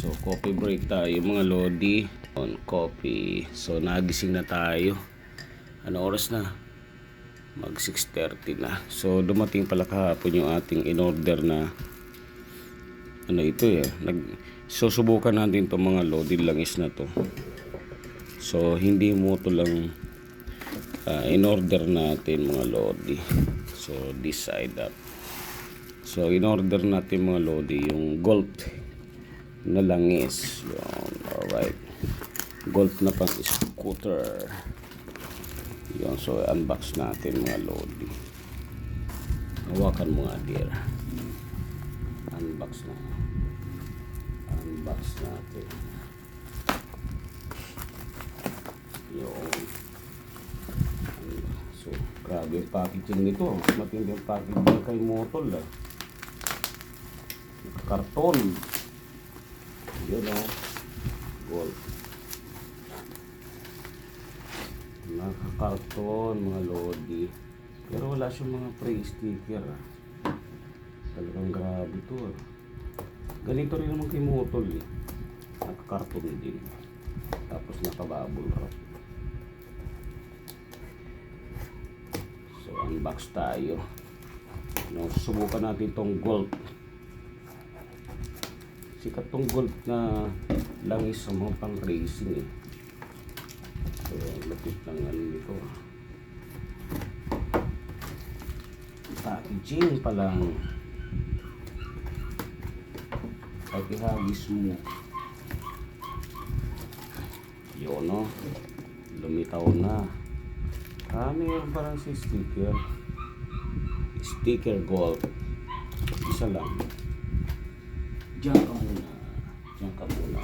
So, coffee break tayo mga lodi. On coffee. So, nagising na tayo. Ano oras na? Mag 6.30 na. So, dumating pala kahapon yung ating in-order na ano ito eh. Nag, susubukan natin itong mga lodi langis na to. So, hindi mo to lang ah, in-order natin mga lodi. So, side up. So, in-order natin mga lodi yung gold na langis. Yun, alright. Gold na pang scooter. Yun, so unbox natin mga lodi. Hawakan mo nga dear. Unbox na. Unbox natin. Yun. So, grabe yung packaging nito. Matindi yung packaging kay Motol ah. Karton. Yun o. Gold. Nakakarton mga lodi. Pero wala siyang mga pre-sticker ah. Talagang grabe to ah. Ganito rin naman kay Motol eh. Nakakarton din. Tapos nakabubble wrap. So unbox tayo. No, subukan natin tong gold. Sikat tong gold na langis sa mga pang racing eh. So, lapit ng ano nito. Packaging pa lang. Pakihagis mo. Yun no. Lumitaw na. Ah, mayroon parang si sticker. Sticker gold. Isa lang. Diyan ka muna. Diyan ka muna.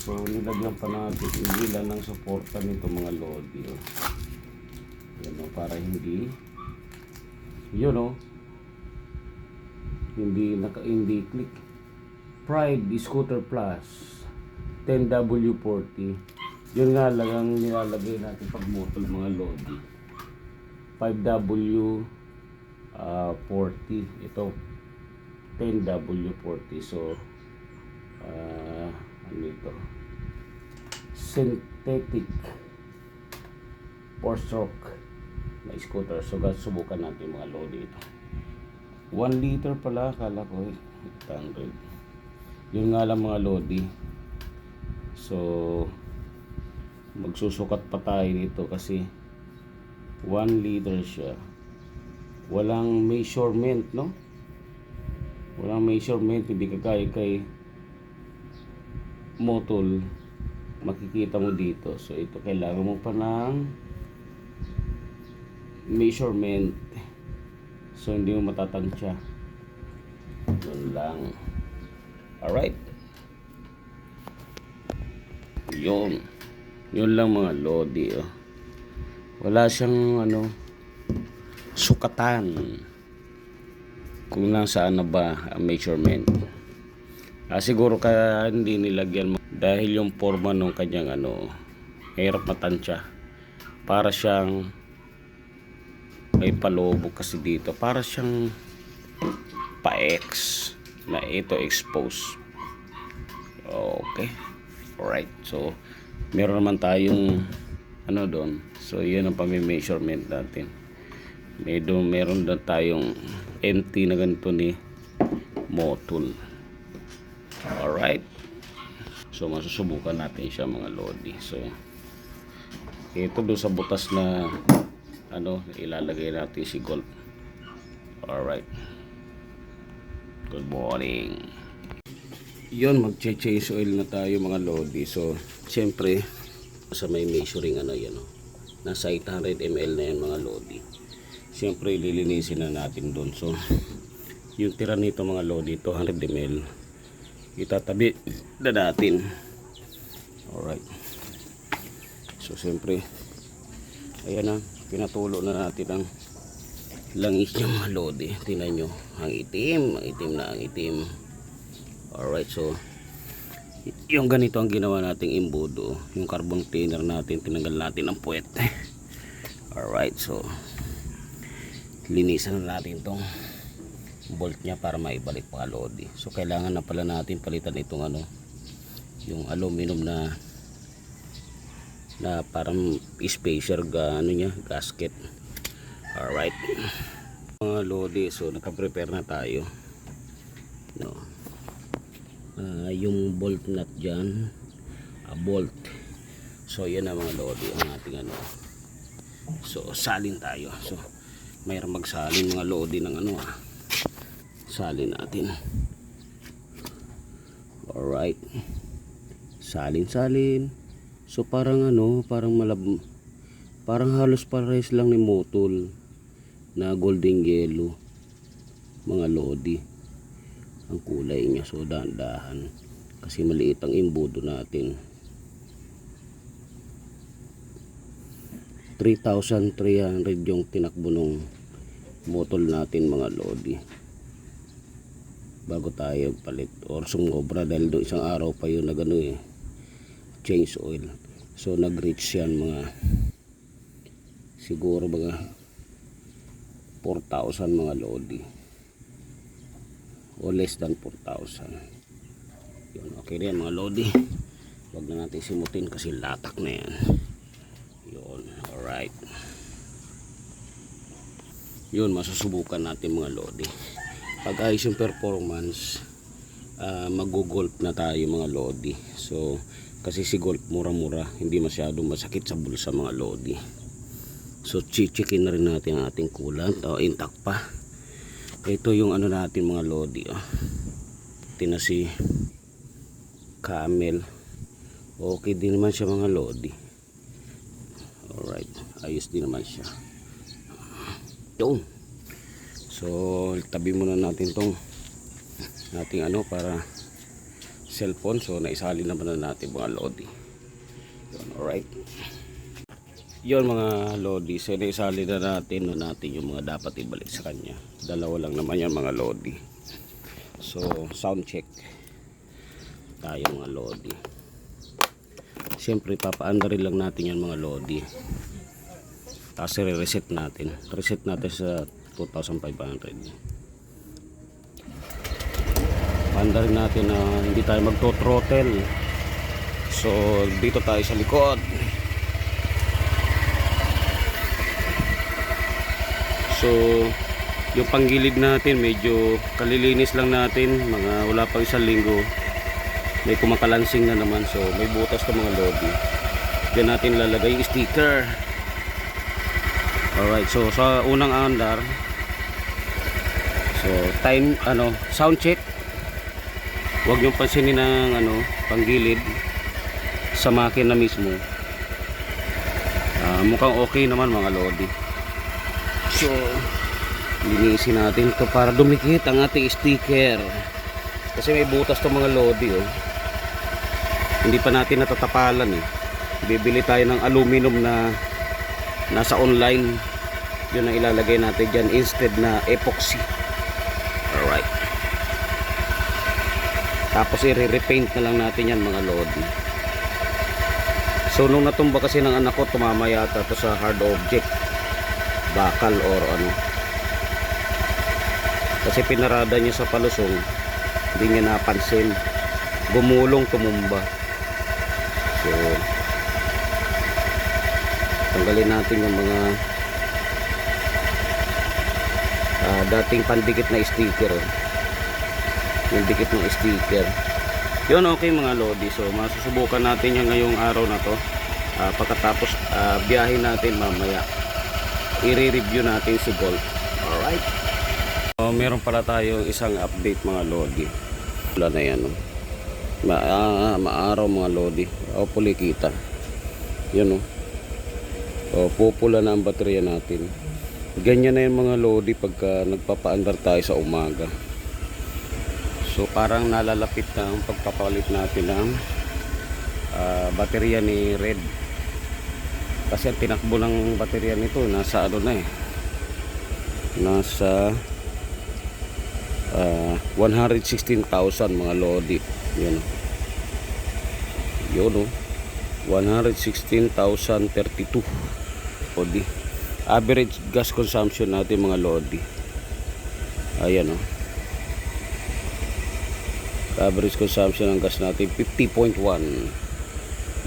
So, nilagyan pa natin ilan ng suporta nito mga lodi. Oh. Yan o, para hindi yun o hindi naka hindi click Pride Scooter Plus 10W40 yun nga lang ang nilalagay natin pag motor mga lodi 5W ah, 40 ito 10W40 so ah ano ito? Synthetic four stroke na scooter. So guys subukan natin mga lodi ito 1 liter pala akala ko eh. 800 yun nga lang mga lodi. So magsusukat pa tayo dito kasi 1 liter siya. Walang measurement no walang measurement hindi kagaya kay motol. Makikita mo dito. So ito kailangan mo pa ng measurement so hindi mo matatansya. Yun lang. Alright. Yun. Yun lang mga lodi oh. wala siyang ano sukatan kung lang saan na ba ang measurement Ah, siguro kaya hindi nilagyan mo dahil yung forma ng kanyang ano, hirap matansya. Para siyang may palobo kasi dito. Para siyang pa-X na ito expose. Okay. Alright. So, meron naman tayong ano doon. So, yun ang pami-measurement natin. Doon, meron doon tayong empty na ganito ni Motul. Alright. So, masusubukan natin siya mga lodi. So, ito doon sa butas na ano, ilalagay natin si Gold. Alright. Good morning. Yun, mag-change oil na tayo mga lodi. So, siyempre, sa may measuring ano yan, oh. nasa 800 ml na yan mga lodi. Siyempre, lilinisin na natin doon. So, yung tira nito mga lodi, 200 ml itatabi na natin. Alright. So siyempre ayan na pinatulo na natin ang langis niya mga lodi tinan nyo ang itim ang itim na ang itim. Alright so yung ganito ang ginawa nating imbudo. Yung carbon cleaner natin tinanggal natin ang puwet. Alright so linisan na natin tong bolt niya para maibalik mga lodi so kailangan na pala natin palitan itong ano yung aluminum na na parang spacer ga ano niya gasket. Alright. Mga lodi so naka-prepare na tayo. No. Ah, yung bolt nut dyan ah, bolt. So yan na mga lodi ang ating ano. So salin tayo. So mayroon magsalin mga lodi ng ano ah. Salin natin. Alright. Salin salin. So parang ano parang malab parang halos pares lang ni motol na golden yellow mga lodi ang kulay niya so dahan-dahan. Kasi maliit ang imbudo natin 3,300 yung tinakbo nung motol natin mga lodi. Bago tayo palit. Or sumobra dahil do isang araw pa yun na gano eh. Change oil. So nag reach yan mga siguro mga 4,000 mga lodi. O less than 4,000 yun okay rin mga lodi. Wag na natin simutin kasi latak na yan. Yun alright. Yun masusubukan natin mga lodi. Pag ayos yung performance uh, mag-golf na tayo mga lodi. So kasi si golf mura-mura hindi masyadong masakit sa bulsa mga lodi. So chichikin na rin natin ang ating coolant o intact pa. Ito yung ano natin mga lodi oh. tina si camel. Okay din naman siya mga lodi alright. Ayos din naman siya. Yun so tabi muna natin tong nating ano para cellphone. So naisali naman na natin mga lodi. Yun alright. Yun mga lodi. So naisali na natin na natin yung mga dapat ibalik sa kanya. Dalawa lang naman yan mga lodi. So sound check tayo mga lodi siyempre papaandarin lang natin yan mga lodi. Tapos reset natin. Reset natin sa 2,500 paandarin natin na hindi tayo magto-throttle so dito tayo sa likod. So yung panggilid natin medyo kalilinis lang natin. Mga wala pang isang linggo may kumakalansing na naman so may butas na mga lobby. Dyan natin lalagay yung sticker. Alright so sa unang andar so time ano sound check. Huwag niyong pansinin ng ano panggilid sa makina mismo. Ah, mukhang okay naman mga lodi so linisin natin to para dumikit ang ating sticker. Kasi may butas to mga lodi oh hindi pa natin natatapalan eh. Bibili tayo ng aluminum na nasa online. Yun ang ilalagay natin dyan instead na epoxy. Alright. Tapos i-repaint na lang natin yan mga lodi so nung natumba kasi ng anak ko tumama yata to sa hard object. Bakal or ano. Kasi pinarada niya sa palusong hindi niya napansin. Gumulong tumumba so tanggalin natin yung mga ah, dating pandikit na sticker oh. yung dikit ng sticker. Yun okay mga lodi. So masusubukan natin yan ngayong araw na to. Ah, pagkatapos ah, biyahin natin mamaya. I-review natin si Golf alright. So, meron pala tayo isang update mga lodi. Wala na yan oh. Ma ah, maaraw mga lodi. Puli kita. Yun oh. O pupula na ang baterya natin. Ganyan na yung mga lodi pagka nagpapaandar tayo sa umaga. So parang nalalapit na ang pagpapalit natin ng ah, baterya ni Red. Kasi ang tinakbo ng baterya nito nasa ano na eh. Nasa ah, 116,000 mga lodi. Yun oh. yun oh 116,032 lodi. Average gas consumption natin mga lodi. Ayan oh. Average consumption ng gas natin 50.1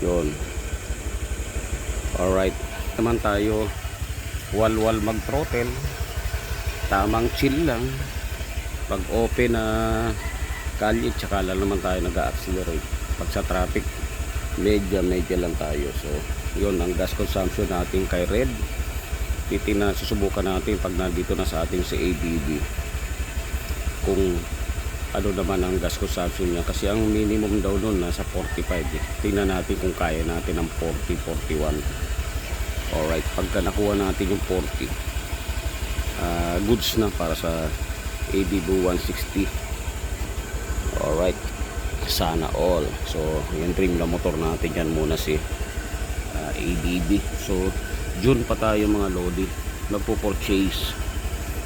yun. Alright. Naman tayo. Walwal mag throttle tamang chill lang. Pag open na kalye tsaka lang naman tayo nag-accelerate pag sa traffic medya medya lang tayo. So yun ang gas consumption natin kay red. Titina susubukan natin pag nandito na sa ating sa ABB kung ano naman ang gas consumption niya. Kasi ang minimum daw nun nasa 45 eh. tingnan natin kung kaya natin ng 40 41 alright pagka nakuha natin yung 40 ah, goods na para sa ABB 160 alright sana all. So yung dream na motor natin yan muna si ah, ABB so June pa tayo mga lodi. Magpo-purchase.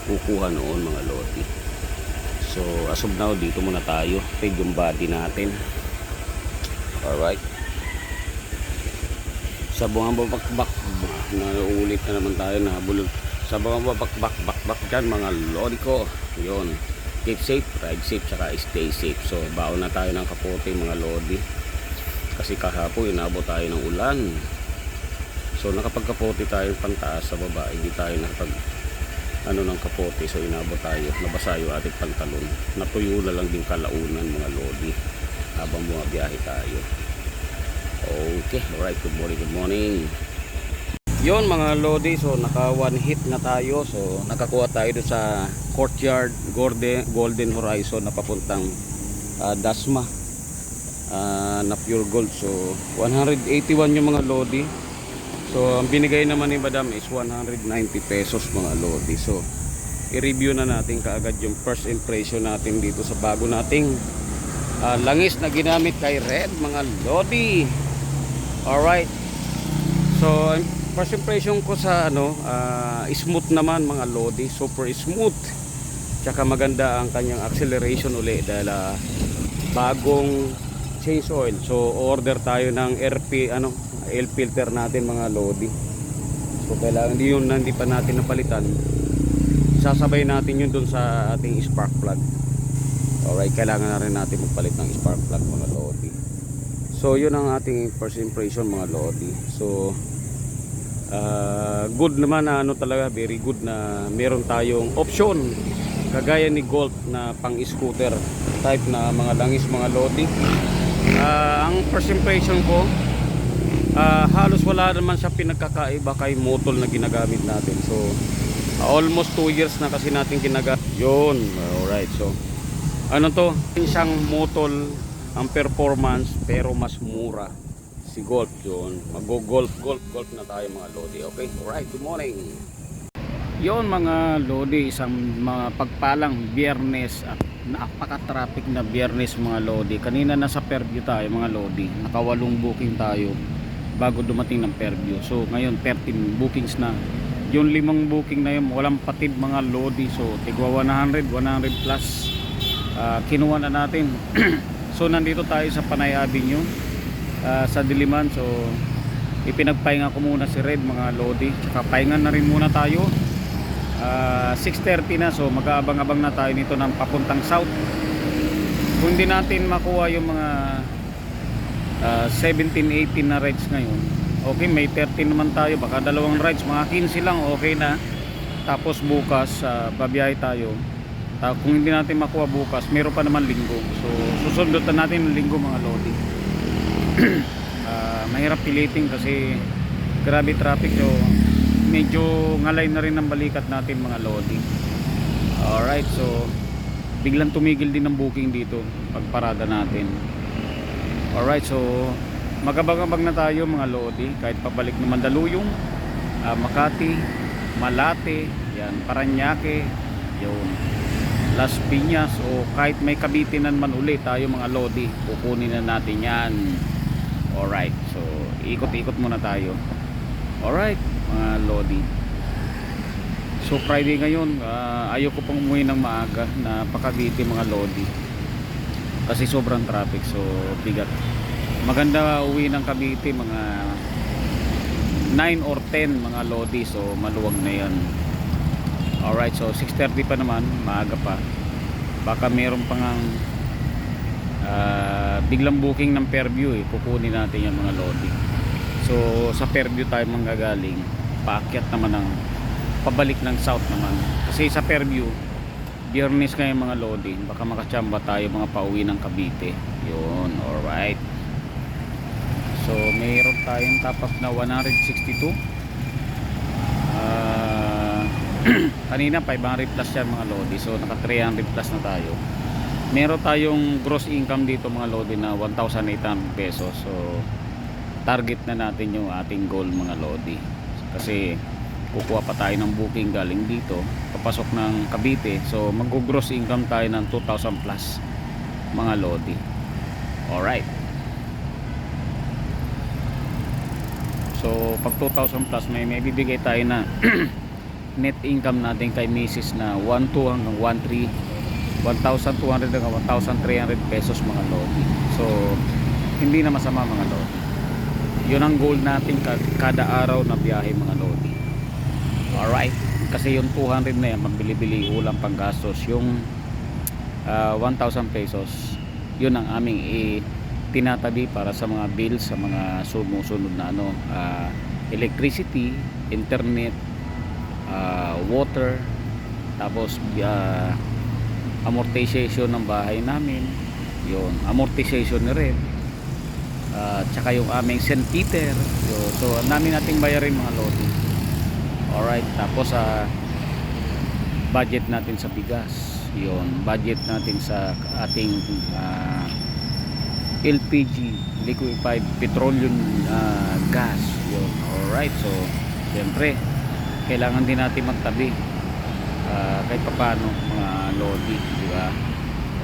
Kukuha noon mga lodi. So as of now dito muna tayo. Peg yung body natin. Alright. Sa bunga babakbak nauulit na naman tayo na bulog sa bunga babakbak bakbak dyan mga lodi ko. Yun keep safe ride safe tsaka stay safe. So baon na tayo ng kapote mga lodi. Kasi kahapon inabot tayo ng ulan. So nakapagkapote tayo pantaas sa baba. Hindi tayo nakapag ano ng kapote. So inabot tayo. Nabasa yung ating pantalon. Natuyo na lang din kalaunan mga lodi habang bumabiyahe tayo. Okay. Alright. Good morning. Good morning yon mga lodi so naka one hit na tayo. So nakakuha tayo doon sa courtyard golden, golden horizon na papuntang ah, dasma. Ah, na pure gold. So 181 yung mga lodi. So ang binigay naman ni madam is 190 pesos mga lodi. So i-review na natin kaagad yung first impression natin dito sa bago nating ah, langis na ginamit kay red mga lodi. Alright. So first impression ko sa ano ah, smooth naman mga lodi. Super smooth. Tsaka maganda ang kanyang acceleration uli dahil ah, bagong change oil. So order tayo ng RP ano air filter natin mga lodi. So kailangan hindi yun hindi pa natin napalitan. Sasabay natin yun dun sa ating spark plug. Alright kailangan na rin natin magpalit ng spark plug mga lodi. So yun ang ating first impression mga lodi. So ah, good naman na ano talaga very good na meron tayong option. Kagaya ni Gold na pang scooter type na mga langis mga lodi Ah, ang first impression ko ah, halos wala naman siya pinagkakaiba kay motol na ginagamit natin. So ah, almost 2 years na kasi natin ginagamit. Yun alright. So ano to? Siyang motol ang performance pero mas mura si golf yun mag golf golf na tayo mga lodi. Okay alright good morning. Yon mga lodi isang mga pagpalang biyernes at napaka-traffic na biyernes mga lodi. Kanina nasa Fairview tayo mga lodi. Nakawalong booking tayo bago dumating ng Fairview. So ngayon 13 bookings na. Yung limang booking na yun walang patid mga lodi. So tigwa 100 100 plus. Ah, kinuha na natin. So nandito tayo sa Panay Avenue ah, sa Diliman. So ipinagpahinga ko muna si Red mga lodi. Tsaka pahinga na rin muna tayo. Ah, 6.30 na. So mag-aabang-abang na tayo nito ng papuntang south. Kung hindi natin makuha yung mga ah, 17-18 na rides ngayon okay may 13 naman tayo. Baka dalawang rides mga 15 lang okay na. Tapos bukas uh, babiyahe tayo. Ta- kung hindi natin makuha bukas meron pa naman linggo. So susundot na natin ng linggo mga lodi Ah, mahirap pilitin kasi grabe traffic. So medyo ngalay na rin ang balikat natin mga lodi. Alright so biglang tumigil din ang booking dito pagparada natin. Alright so magabang-abang na tayo mga lodi. Kahit pabalik na Mandaluyong ah, Makati Malate yan Paranaque yun. Las Piñas o kahit may kabitinan man uli tayo mga lodi kukunin na natin yan alright so ikot-ikot muna tayo. Alright mga lodi. So Friday ngayon ah, ayoko pang umuwi ng maaga. Na pakabiti mga lodi. Kasi sobrang traffic so bigat. Maganda uwi ng Cavite mga 9 or 10 mga lodi. So maluwag na yan. Alright so 6.30 pa naman maaga pa. Baka meron pang ah, biglang booking ng Fairview eh. Kukunin natin yung mga loading. So sa Fairview tayo manggagaling. Paakyat naman ng pabalik ng south naman. Kasi sa Fairview biyernes kayo mga loading. Baka makachamba tayo mga pauwi ng Cavite. Yun alright. So mayroon tayong up na 162 Ah, kanina 500 plus yan mga lodi so naka 300 plus na tayo meron tayong gross income dito mga lodi na 1,800 pesos. So target na natin yung ating goal mga lodi. Kasi kukuha pa tayo ng booking galing dito. Papasok ng Cavite. So mag gross income tayo ng 2,000 plus mga lodi. Alright. So pag 2,000 plus may may bibigay tayo na net income natin kay Mrs. na 1,2 hanggang 1,3 1,200 hanggang 1,300 pesos mga lodi. So hindi na masama mga lodi. Yun ang goal natin ka- kada araw na biyahe mga lodi. Alright? Kasi yung 200 na yan mabili-bili ulang panggastos. Yung ah, 1,000 pesos yun ang aming i- tinatabi para sa mga bills sa mga sumusunod na ano ah, electricity, internet ah, water tapos ah, amortization ng bahay namin. Yun amortization na rin. Ah, tsaka yung aming St. Peter. Yun. so ang dami nating bayarin mga lodi. Alright tapos sa budget natin sa bigas. Yun budget natin sa ating ah, LPG liquefied petroleum ah, gas. Yun alright so siyempre kailangan din natin magtabi. Ah, kahit papano mga lodi di ba?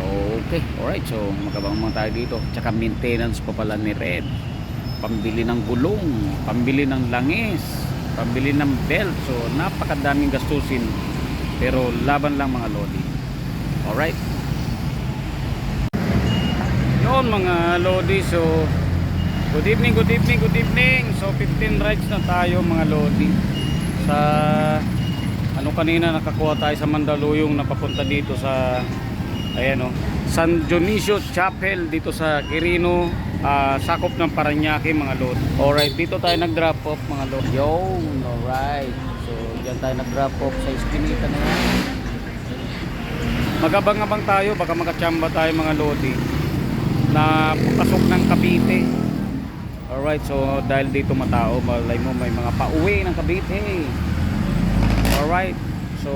Okay alright. So magabang mga tayo dito. Tsaka maintenance pa pala ni Red. Pambili ng gulong pambili ng langis pambili ng belt. So napakadaming gastusin pero laban lang mga lodi alright. Yun mga lodi so good evening good evening good evening. So 15 rides na tayo mga lodi sa ano kanina nakakuha tayo sa Mandaluyong na papunta dito sa ayan o San Dionisio Chapel dito sa Quirino ah, sakop ng Paranaque mga lodi alright dito tayo nag drop off mga lodi yun alright. So dyan tayo nag drop off sa iskinita na yan. Magabang-abang tayo baka makachamba tayo mga lodi na pasok ng Cavite. Alright so dahil dito matao malay mo may mga pauwi ng Cavite alright so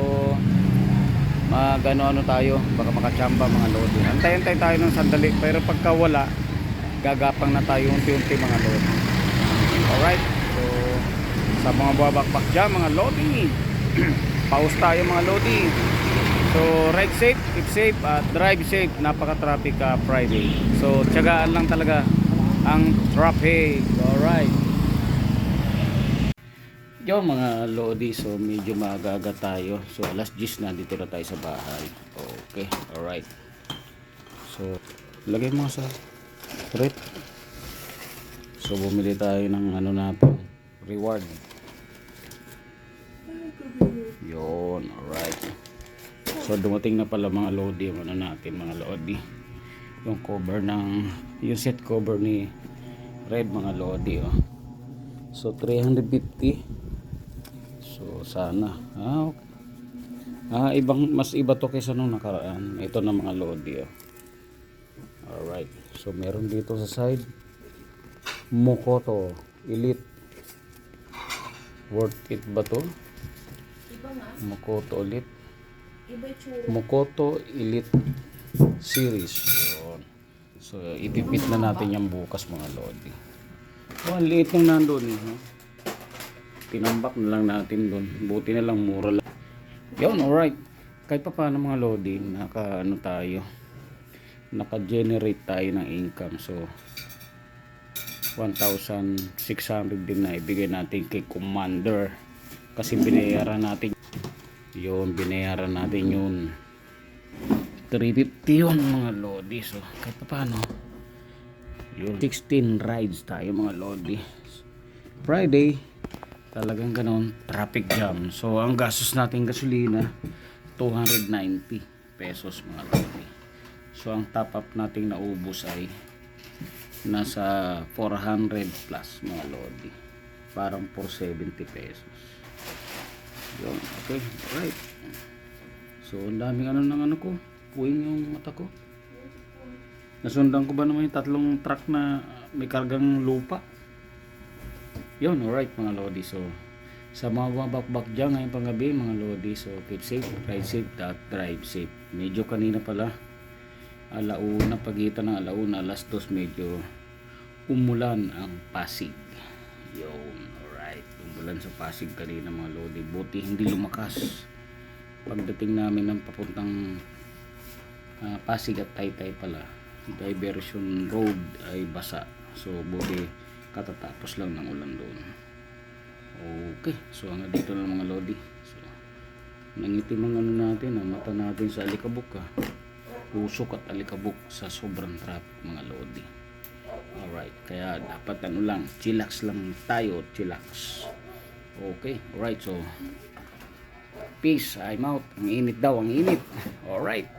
mag ano ano tayo baka makachamba mga lodi antay-antay tayo ng sandali pero pagka wala gagapang na tayo unti-unti mga lodi alright so sa mga babakbak dyan mga lodi pause tayo mga lodi So ride safe, keep safe at drive safe. Napaka-traffic ka Friday. So tiyagaan lang talaga ang traffic. Alright. Yo mga Lodi, so medyo maaga tayo. So alas 10 na dito na tayo sa bahay. Okay, alright. So lagay mo sa rep. So bumili tayo ng ano natin, reward. Yon, alright. So dumating na pala mga lodi ano natin mga lodi. Yung cover ng yung set cover ni Red mga lodi oh. So 350. So sana. Ah, okay. ah ibang mas iba to kaysa nung nakaraan. Ito na mga lodi oh. Alright. So meron dito sa side Mokoto Elite. Worth it ba to? Mokoto Elite. Mokoto Elite Series. Yun. So, ipipit na natin yung bukas mga lodi. Oh, ang liit nung nandun. Eh, no? Tinambak na lang natin doon. Buti na lang mura lang. Yun, alright. Kahit pa paano mga lodi, naka ano tayo, naka-generate tayo ng income. So, 1,600 din na ibigay natin kay Commander. Kasi binayaran natin yun, binayaran natin yun. 350 yun mga lodi. So, kahit pa paano. Yun, 16 rides tayo mga lodi. Friday, talagang ganon, traffic jam. So, ang gastos natin gasolina, 290 pesos mga lodi. So ang top up nating naubos ay nasa 400 plus mga lodi. Parang 470 pesos. Yun, okay, alright. So ang daming ano ng ano ko, puwing yung mata ko. Nasundan ko ba naman yung tatlong truck na may kargang lupa? Yun, alright mga lodi. So, sa mga bumabakbak dyan ngayong panggabi mga lodi. So, keep safe, ride safe, at drive safe. Medyo kanina pala, alauna, pagitan ng alauna, alas dos, medyo umulan ang Pasig. Yun, alright. Umulan sa Pasig kanina mga lodi. Buti hindi lumakas. Pagdating namin ng papuntang ah, Pasig at Taytay pala, diversion road ay basa. So, buti katatapos lang ng ulan doon. Okay, so hanggang dito na mga lodi. So, nangitim ang ano natin, ang mata natin sa alikabok ha. Usok at alikabok sa sobrang traffic mga lodi. Alright, kaya dapat ano lang, chillax lang tayo, chillax. Okay, alright, so peace, I'm out. Ang init daw, ang init. Alright.